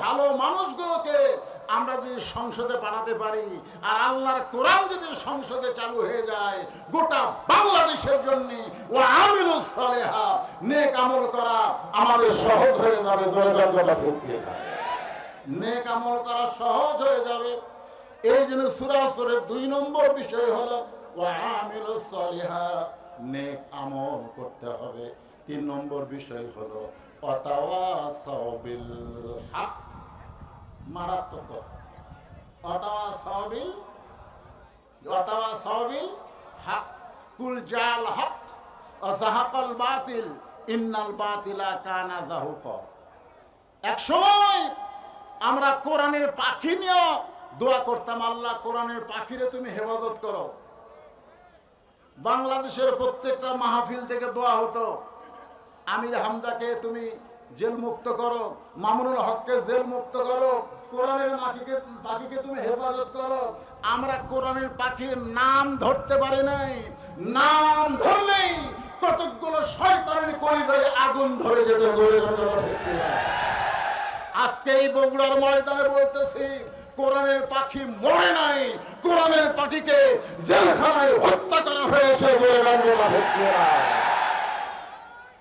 ভালো মানুষগুলোকে আমরা যদি সংসদে পাঠাতে পারি, আর আল্লাহর কোরআন যদি সংসদে চালু হয়ে যায়, গোটা বাংলাদেশের জন্য ও আমিনুস সালেহা, নেক আমল করা আমাদের সহজ হয়ে যাবে। নেক আমল করা সহজ হয়ে যাবে। এই জন্য সুরাসরের দুই নম্বর বিষয় হলো ও আমিনুস সালেহা, নেক আমল করতে হবে। তিন নম্বর বিষয় হলো বাতিল বাতিলা এক সময় আমরা কোরআনের পাখি নিয়ে দোয়া করতাম, আল্লাহ কোরআনের পাখিরে তুমি হেফাজত করো। বাংলাদেশের প্রত্যেকটা মাহফিল থেকে দোয়া হতো। আমির হামজাকে তুমি জেল মুক্ত করো, মামুনুল হককে জেল মুক্ত করো, কোরআনের পাখিকে পাখিকে তুমি হেফাজত করো। আমরা কোরআনের পাখির নাম ধরতে পারি নাই। নাম ধরলেই কতকগুলো শয়তানের কলিজায় আগুন ধরে যেতে আজকে এই বগুড়ার ময়দানে বলতেছি, কোরআনের পাখি মরে নাই, কোরআনের পাখিকে জেলখানায় হত্যা করা হয়েছে বলে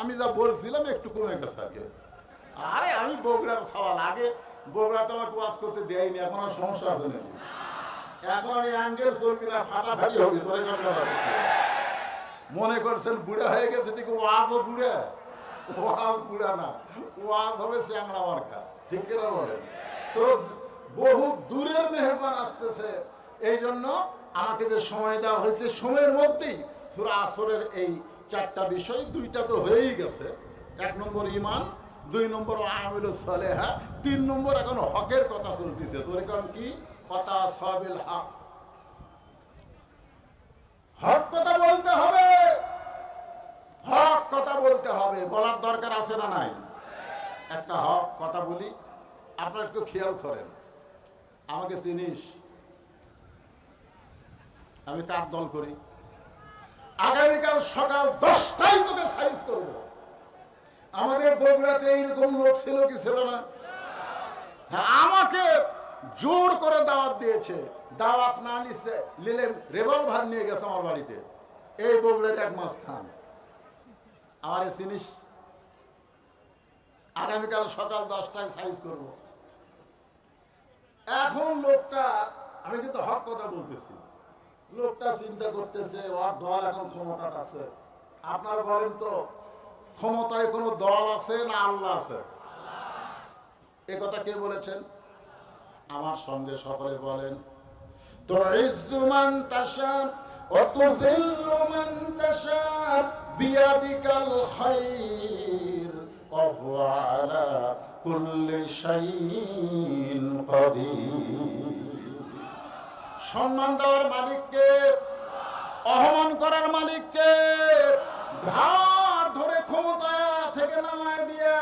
আমি যা বলছিলাম একটু কমে গেছে আর কি। আরে, আমি বগুড়ার সওয়াল আগে বগুড়াতে আমাকে ওয়াজ করতে দেয়নি, এখন আর সমস্যা আছে না হবে। মনে করছেন বুড়া হয়ে গেছে দিকে ওয়াজও বুড়া। ওয়াজ বুড়া না, ওয়াজ হবে শ্যাংরা মার্কা। ঠিক তো বহু দূরের মেহমান আসতেছে এই জন্য আমাকে যে সময় দেওয়া হয়েছে, সময়ের মধ্যেই সুরা আসরের এই চারটা বিষয়, দুইটা তো হয়েই গেছে। এক নম্বর ইমান দুই নম্বর আমিল সালেহা, তিন নম্বর এখন হকের কথা চলতেছে। তোর এখন কি? কথা সবিল হক। হক কথা বলতে হবে। হক কথা বলতে হবে। বলার দরকার আছে না নাই? একটা হক কথা বলি। আপনারা একটু খেয়াল করেন। আমাকে চিনিস? আমি কার দল করি? আগামীকাল সকাল দশটায় তোকে সাইজ করব। আমাদের বগুড়াতে এইরকম লোক ছিল কি ছিল না? হ্যাঁ আমাকে জোর করে দাওয়াত দিয়েছে। দাওয়াত না নিচ্ছে লিলে রেভলভার নিয়ে গেছে আমার বাড়িতে। এই বগুড়ার এক মাস স্থান আমার এই জিনিস আগামীকাল সকাল দশটায় সাইজ করব। এখন লোকটা, আমি কিন্তু হক কথা বলতেছি। লোকটা চিন্তা করতেছে, ওর দল এখন ক্ষমতা আছে। আপনার বলেন তো, ক্ষমতায় কোনো দল আছে না আল্লাহ আছে? এ কথা কে বলেছেন? আমার সঙ্গে সকলে বলেন তো ইজ্জুমান তাশা সম্মান দেওয়ার মালিককে অহমান করার মালিককে, ঘাড় ধরে ক্ষমতা থেকে নামায় দিয়ে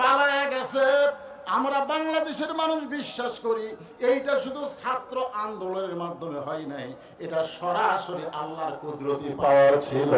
পালায় গেছে। আমরা বাংলাদেশের মানুষ বিশ্বাস করি, এইটা শুধু ছাত্র আন্দোলনের মাধ্যমে হয় নাই, এটা সরাসরি আল্লাহর কুদরতি পাওয়ার ছিল।